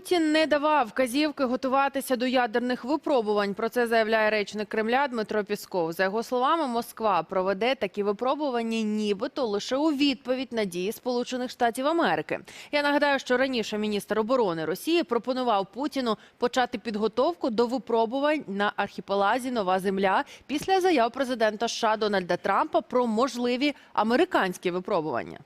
Путін не давав вказівки готуватися до ядерних випробувань. Про це заявляє речник Кремля Дмитро Пісков. За його словами, Москва проведе такі випробування, нібито лише у відповідь на дії Сполучених Штатів Америки. Я нагадаю, що раніше міністр оборони Росії пропонував Путіну почати підготовку до випробувань на архіпелазі Нова Земля після заяв президента США Дональда Трампа про можливі американські випробування.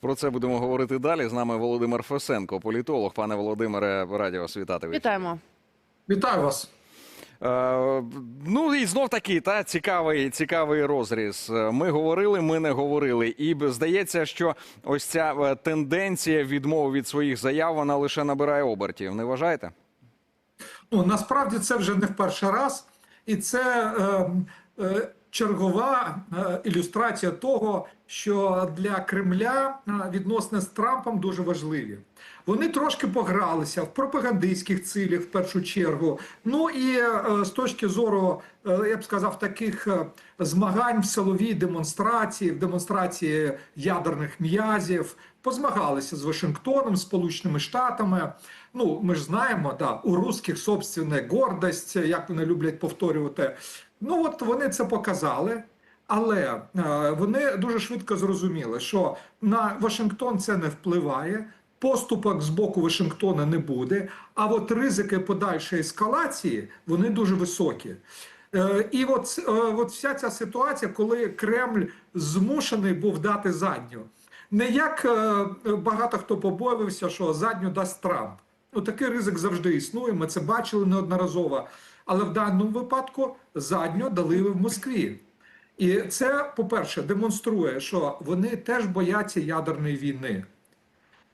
Про це будемо говорити далі. З нами Володимир Фесенко, політолог. Пане Володимире, раді вас вітати. Вітаємо. Вітаю вас. Е, ну і знов таки, та цікавий, цікавий розріз. Е, Ми говорили, ми не говорили. І здається, що ось ця е, тенденція відмови від своїх заяв вона лише набирає обертів. Не вважаєте? Ну насправді це вже не в перший раз, і це е, е, чергова е, ілюстрація того, що для Кремля е, відносини з Трампом дуже важливі. Вони трошки погралися в пропагандистських цілях в першу чергу. Ну і е, з точки зору, я б сказав, таких змагань в силовій демонстрації, в демонстрації ядерних м'язів, позмагалися з Вашингтоном, Сполученими Штатами. Ну, ми ж знаємо, да, у русських собственна гордость, як вони люблять повторювати. Ну от вони це показали. Але е, вони дуже швидко зрозуміли, що на Вашингтон це не впливає, поступок з боку Вашингтона не буде. А от ризики подальшої ескалації вони дуже високі. Е, І от, е, от вся ця ситуація, коли Кремль змушений був дати задню. Не як багато хто побоювався, що задню дасть Трамп. Ну, такий ризик завжди існує. Ми це бачили неодноразово. Але в даному випадку задню дали в Москві. І це, по-перше, демонструє, що вони теж бояться ядерної війни.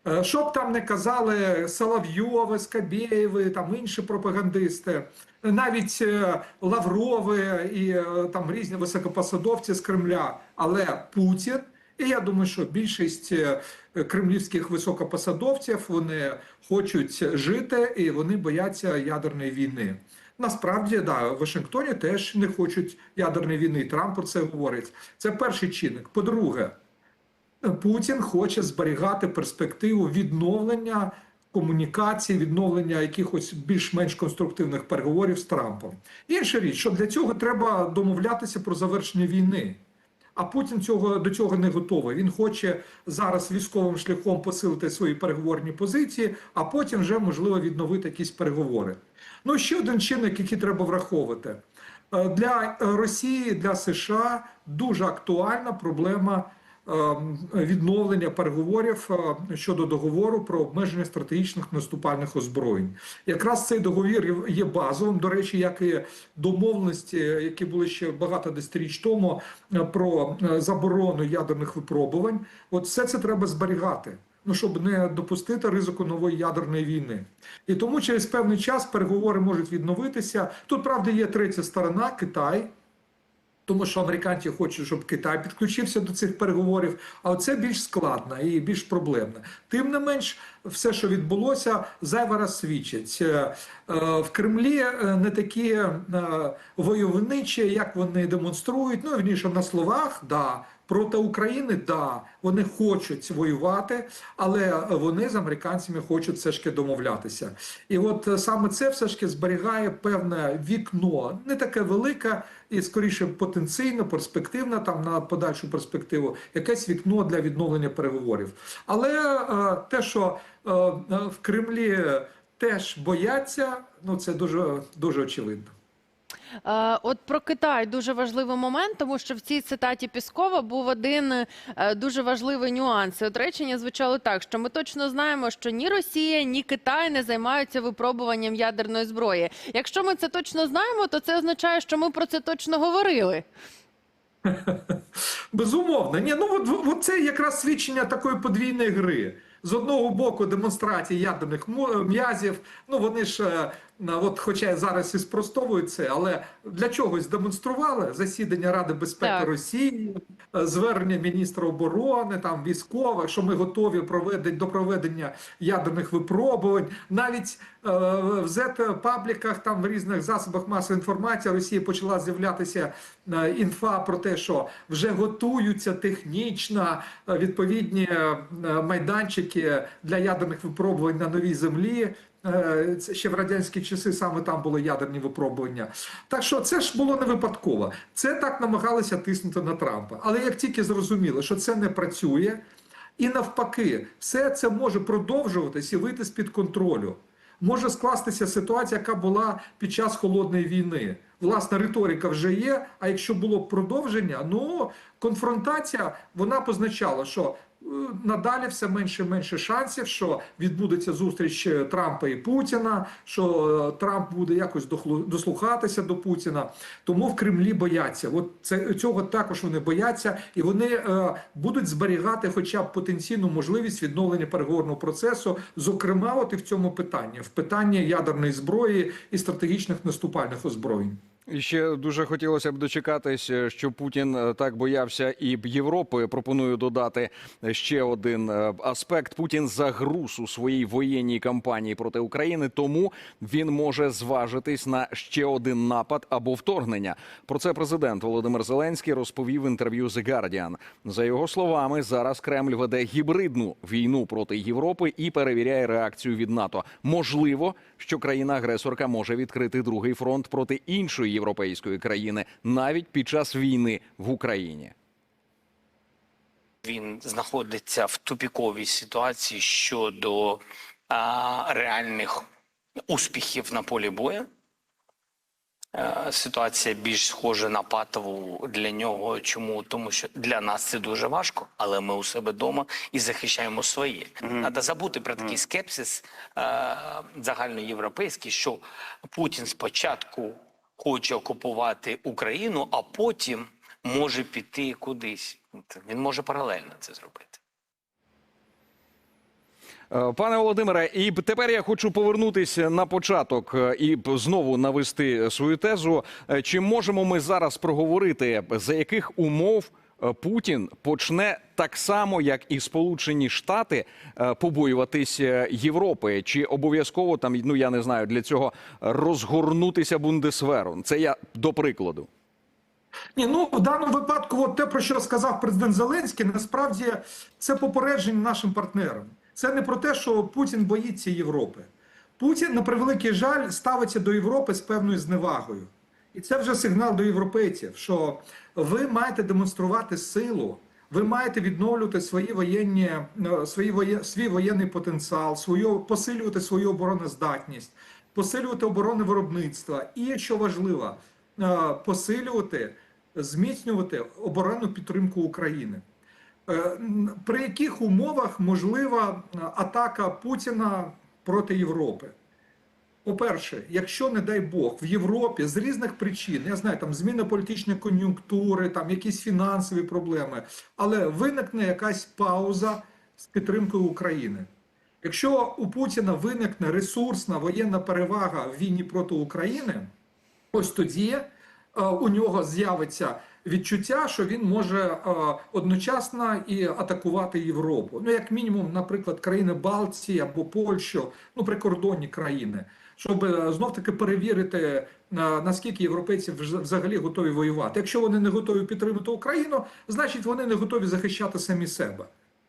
Е, Що б там не казали Соловйови, Скабєєви, там інші пропагандисти, навіть е, Лаврови і е, там різні високопосадовці з Кремля, але Путін, і я думаю, що більшість кремлівських високопосадовців вони хочуть жити і вони бояться ядерної війни. Насправді, да, в Вашингтоні теж не хочуть ядерної війни. Трамп про це говорить. Це перший чинник. По-друге, Путін хоче зберігати перспективу відновлення комунікації, відновлення якихось більш-менш конструктивних переговорів з Трампом. Інша річ, що для цього треба домовлятися про завершення війни. А Путін цього до цього не готовий. Він хоче зараз військовим шляхом посилити свої переговорні позиції, а потім вже можливо відновити якісь переговори. Ну ще один чинник, який треба враховувати Е, для Росії, для США дуже актуальна проблема відновлення переговорів е, щодо договору про обмеження стратегічних наступальних озброєнь. Якраз цей договір є базовим. До речі, як і домовленості, які були ще багато десятиріч тому е, про е, заборону ядерних випробувань. От все це треба зберігати. Ну, щоб не допустити ризику нової ядерної війни, і тому через певний час переговори можуть відновитися. Тут правда є третя сторона Китай, тому що американці хочуть, щоб Китай підключився до цих переговорів. А це більш складно і більш проблемно. Тим не менш, все, що відбулося, зайва раз свідчить Е, е, в Кремлі е, не такі войовничі, як вони демонструють. Ну вірніше на словах, да. Проти України, да, вони хочуть воювати, але вони з американцями хочуть все ж таки домовлятися. І от е, саме це все ж таки зберігає певне вікно, не таке велике і скоріше потенційно, перспективне там на подальшу перспективу, якесь вікно для відновлення переговорів. Але е, те, що е, е, в Кремлі теж бояться, ну це дуже дуже очевидно. Е, От про Китай дуже важливий момент, тому що в цій цитаті Піскова був один е, дуже важливий нюанс. От речення звучало так, що ми точно знаємо, що ні Росія, ні Китай не займаються випробуванням ядерної зброї. Якщо ми це точно знаємо, то це означає, що ми про це точно говорили. Безумовно, ні, ну от, от це якраз свідчення такої подвійної гри. З одного боку, демонстрації ядерних м'язів. Ну вони ж, е, от, хоча зараз і спростовують це, але для чогось демонстрували засідання Ради безпеки Так. Росії, е, звернення міністра оборони, там військових, що ми готові проведення до проведення ядерних випробувань. Навіть е, в зет-пабліках, там в різних засобах масової інформації Росії почала з'являтися е, інфа про те, що вже готуються технічно е, відповідні е, майданчики для ядерних випробувань на новій землі. Е, ще в радянські часи саме там були ядерні випробування. Так що це ж було не випадково. Це так намагалися тиснути на Трампа. Але як тільки зрозуміли, що це не працює, і навпаки, все це може продовжуватись і вийти з-під контролю. Може скластися ситуація, яка була під час холодної війни. Власна риторика вже є. А якщо було продовження, ну конфронтація вона позначала, що надалі все менше і менше шансів, що відбудеться зустріч е, Трампа і Путіна, що е, Трамп буде якось дослухатися до Путіна. Тому в Кремлі бояться. От це цього також вони бояться, і вони е, будуть зберігати, хоча б потенційну можливість відновлення переговорного процесу, зокрема, от і в цьому питанні, в питанні ядерної зброї і стратегічних наступальних озброєнь. І ще дуже хотілося б дочекатись, е, що Путін е, так боявся і б Європи. Пропоную додати ще один е, аспект. Путін загруз у своїй воєнній кампанії проти України, тому він може зважитись на ще один напад або вторгнення. Про це президент Володимир Зеленський розповів в інтерв'ю The Guardian. За його словами, зараз Кремль веде гібридну війну проти Європи і перевіряє реакцію від НАТО. Можливо, що країна-агресорка може відкрити другий фронт проти іншої європейської країни навіть під час війни в Україні. він знаходиться в тупіковій ситуації щодо а, реальних успіхів на полі бою. Ситуація більш схожа на патову для нього. Чому? Тому що для нас це дуже важко, але ми у себе вдома і захищаємо своє. Треба забути про такий скепсис е, загальноєвропейський, що Путін спочатку хоче окупувати Україну, а потім може піти кудись. Він може паралельно це зробити. Е, Пане Володимире, і тепер я хочу повернутися на початок е, і знову навести свою тезу. Е, Чи можемо ми зараз проговорити, за яких умов Путін почне так само, як і Сполучені Штати, е, побоюватись е, Європи? Чи обов'язково там, ну я не знаю, для цього розгорнутися бундесверу? Це я до прикладу. Ні, ну в даному випадку, от те, про що сказав президент Зеленський, насправді це попередження нашим партнерам. Це не про те, що Путін боїться Європи. Путін, на превеликий жаль, ставиться до Європи з певною зневагою. І це вже сигнал до європейців, що ви маєте демонструвати силу, ви маєте відновлювати свої воєнні, е, свої воє, свій воєнний потенціал, свою, посилювати свою обороноздатність, посилювати оборонне виробництво. І що важливо, е, посилювати, зміцнювати оборонну підтримку України. Е, При яких умовах можлива атака Путіна проти Європи? По-перше, якщо, не дай Бог, в Європі з різних причин, я знаю, там зміна політичної кон'юнктури, там якісь фінансові проблеми, але виникне якась пауза з підтримкою України. Якщо у Путіна виникне ресурсна воєнна перевага в війні проти України, ось тоді е, у нього з'явиться відчуття, що він може е, одночасно і атакувати Європу. Ну, як мінімум, наприклад, країни Балтії або Польщу, ну прикордонні країни, щоб е, знов таки перевірити, е, наскільки європейці взагалі готові воювати. Якщо вони не готові підтримати Україну, значить вони не готові захищати самі себе.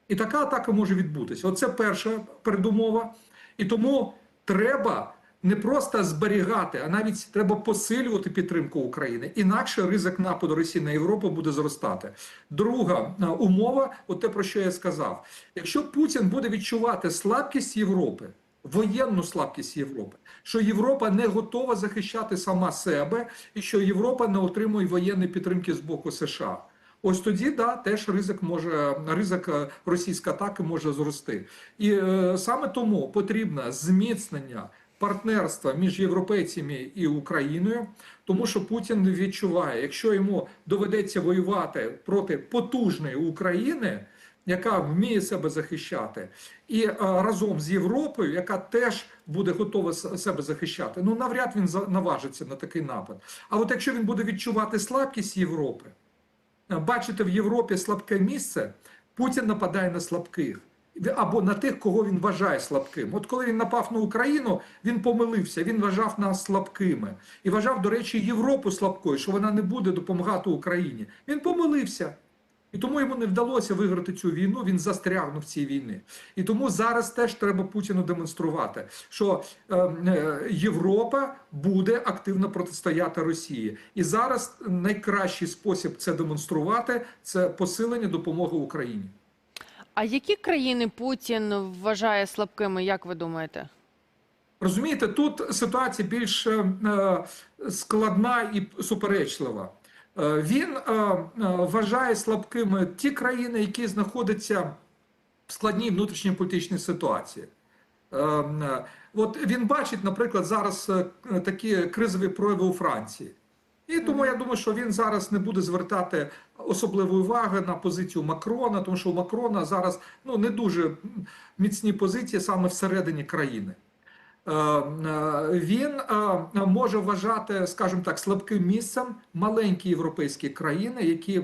І така атака може відбутися. Оце перша передумова. І тому треба не просто зберігати, а навіть треба посилювати підтримку України. Інакше ризик нападу Росії на Європу буде зростати. Друга е, умова, от те про що я сказав: якщо Путін буде відчувати слабкість Європи, воєнну слабкість Європи, що Європа не готова захищати сама себе, і що Європа не отримує воєнної підтримки з боку США. Ось тоді да теж ризик може ризик е, російської атаки може зрости, і е, саме тому потрібно зміцнення партнерства між європейцями і Україною, тому що Путін відчуває, якщо йому доведеться воювати проти потужної України, яка вміє себе захищати, і е, разом з Європою, яка теж буде готова себе захищати, ну навряд він наважиться на такий напад. А от якщо він буде відчувати слабкість Європи бачите в Європі слабке місце, Путін нападає на слабких. Або на тих, кого він вважає слабким. От коли він напав на Україну, він помилився, він вважав нас слабкими. І вважав, до речі, Європу слабкою, що вона не буде допомагати Україні. Він помилився. І тому йому не вдалося виграти цю війну. Він застрягнув в цій війні. І тому зараз теж треба Путіну демонструвати, що е, е, Європа буде активно протистояти Росії. І зараз найкращий спосіб це демонструвати це посилення допомоги Україні. А які країни Путін вважає слабкими, як ви думаєте? Розумієте, тут ситуація більш е, е, складна і суперечлива. Е, Він е, е, вважає слабкими ті країни, які знаходяться в складній внутрішньо політичній ситуації. От він бачить, наприклад, зараз такі кризові прояви у Франції. І тому я думаю, що він зараз не буде звертати особливої уваги на позицію Макрона, тому що у Макрона зараз ну не дуже міцні позиції саме всередині країни. Е, е, Він е, може вважати, скажімо так, слабким місцем маленькі європейські країни, які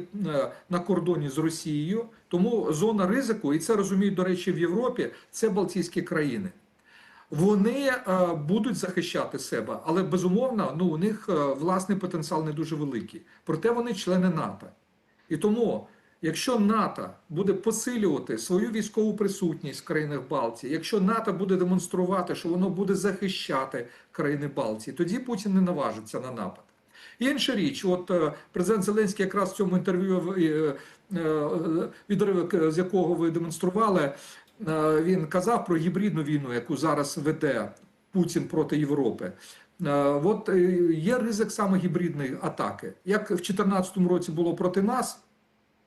на кордоні з Росією. Тому зона ризику, і це розуміють, до речі, в Європі, це Балтійські країни. Вони будуть захищати себе, але безумовно, ну у них власний потенціал не дуже великий. Проте вони члени НАТО. І тому, якщо НАТО буде посилювати свою військову присутність в країнах Балтії, якщо НАТО буде демонструвати, що воно буде захищати країни Балтії, тоді Путін не наважиться на напад. Інша річ, от е, президент Зеленський якраз в цьому інтерв'ю, е, е, відривок з якого ви демонстрували, він казав про гібридну війну, яку зараз веде Путін проти Європи. От є ризик саме гібридної атаки. Як в 2014 році було проти нас,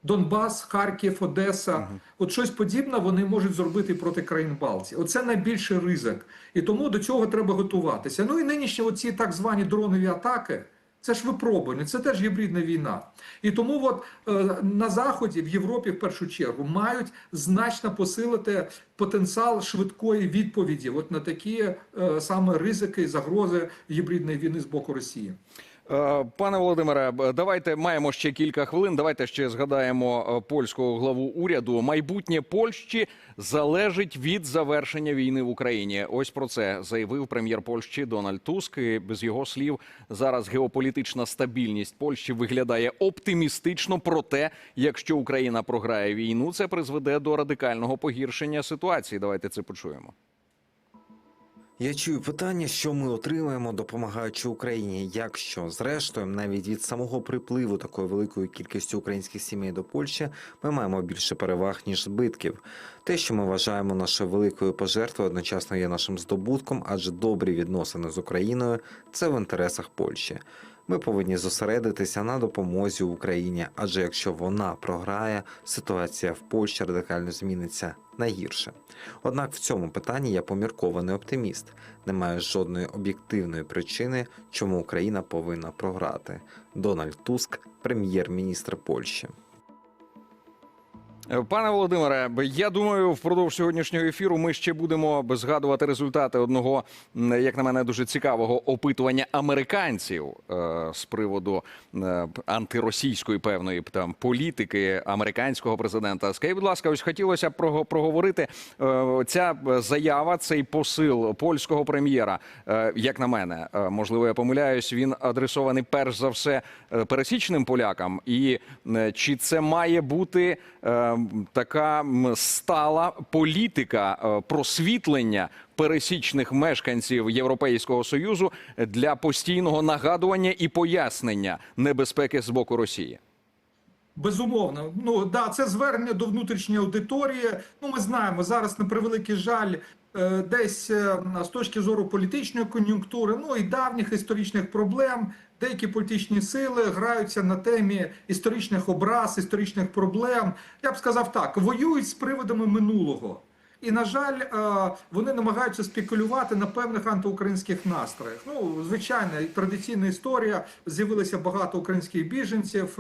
Донбас, Харків, Одеса, от щось подібне вони можуть зробити проти країн Балтії. Оце найбільший ризик. І тому до цього треба готуватися. Ну і нинішні оці так звані дронові атаки. Це ж випробування, це теж гібридна війна. І тому от, е, на Заході, в Європі в першу чергу, мають значно посилити потенціал швидкої відповіді от на такі е, саме ризики і загрози гібридної війни з боку Росії. Е, Пане Володимире, давайте маємо ще кілька хвилин. Давайте ще згадаємо е, польського главу уряду. Майбутнє Польщі залежить від завершення війни в Україні. Ось про це заявив прем'єр Польщі Дональд Туск. І без його слів зараз геополітична стабільність Польщі виглядає оптимістично. Проте, якщо Україна програє війну, це призведе до радикального погіршення ситуації. Давайте це почуємо. Я чую питання, що ми отримаємо, допомагаючи Україні. Якщо, зрештою, навіть від самого припливу такої великої кількості українських сімей до Польщі, ми маємо більше переваг ніж збитків. Те, що ми вважаємо нашою великою пожертвою, одночасно є нашим здобутком, адже добрі відносини з Україною це в інтересах Польщі. Ми повинні зосередитися на допомозі Україні, адже якщо вона програє, ситуація в Польщі радикально зміниться на гірше. Однак в цьому питанні я поміркований оптиміст. Немає жодної об'єктивної причини, чому Україна повинна програти. Дональд Туск, прем'єр-міністр Польщі. Е, Пане Володимире, я думаю, впродовж сьогоднішнього ефіру ми ще будемо згадувати результати одного, як на мене, дуже цікавого опитування американців е, з приводу е, антиросійської певної там політики американського президента. Скажіть, будь ласка, ось хотілося б прого- проговорити ця заява, цей посил польського прем'єра. Як на мене, можливо, я помиляюсь. Він адресований перш за все пересічним полякам. І чи це має бути така стала політика е, просвітлення пересічних мешканців Європейського союзу для постійного нагадування і пояснення небезпеки з боку Росії? Безумовно, ну да, це звернення до внутрішньої аудиторії. Ну, ми знаємо зараз на превеликий жаль, десь е, з точки зору політичної кон'юнктури, ну і давніх історичних проблем. Деякі політичні сили граються на темі історичних образ, історичних проблем. Я б сказав так: воюють з приводами минулого. І, на жаль, е, вони намагаються спекулювати на певних антиукраїнських настроях. Ну, звичайно, традиційна історія. З'явилося багато українських біженців.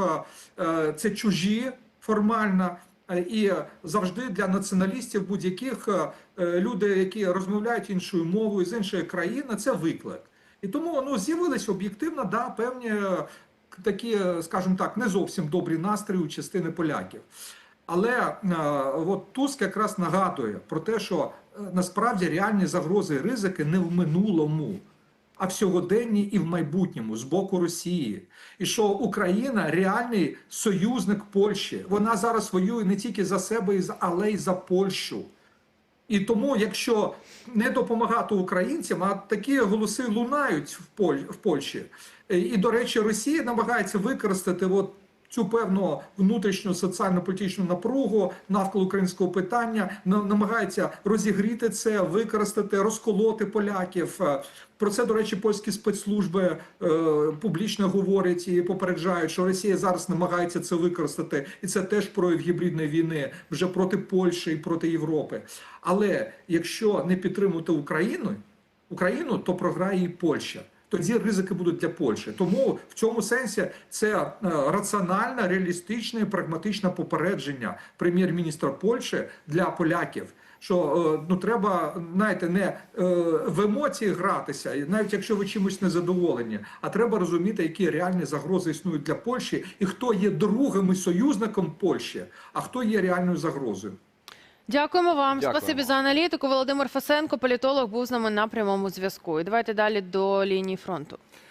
е, е, Це чужі формально. Е, І завжди для націоналістів будь-яких е, е, люди, які розмовляють іншою мовою з іншої країни, це виклик. І тому ну з'явилися об'єктивно да певні е, такі, е, скажімо так, не зовсім добрі настрої у частини поляків. Але е, от Туск якраз нагадує про те, що е, насправді реальні загрози і ризики не в минулому. а в сьогоденні і в майбутньому з боку Росії. І що Україна реальний союзник Польщі. Вона зараз воює не тільки за себе, але й за Польщу. І тому, якщо не допомагати українцям, а такі голоси лунають в, Поль, в Польщі. Е, І, до речі, Росія намагається використати от цю певну внутрішню соціально-політичну напругу навколо українського питання, на- намагається розігріти це, використати, розколоти поляків. Е, Про це, до речі, польські спецслужби е, публічно говорять і попереджають, що Росія зараз намагається це використати, і це теж прояв гібридної війни вже проти Польщі і проти Європи. Але якщо не підтримувати Україну, Україну, то програє і Польща. Тоді ризики будуть для Польщі. Тому в цьому сенсі це е, раціональне, реалістичне, і прагматичне попередження прем'єр-міністра Польщі для поляків. Що е, ну треба, знаєте, не е, в емоції гратися, навіть якщо ви чимось не задоволені, а треба розуміти, які реальні загрози існують для Польщі, і хто є другим і союзником Польщі, а хто є реальною загрозою. Дякуємо вам. Дякуємо. Спасибі за аналітику. Володимир Фасенко, політолог, був з нами на прямому зв'язку. І давайте далі до лінії фронту.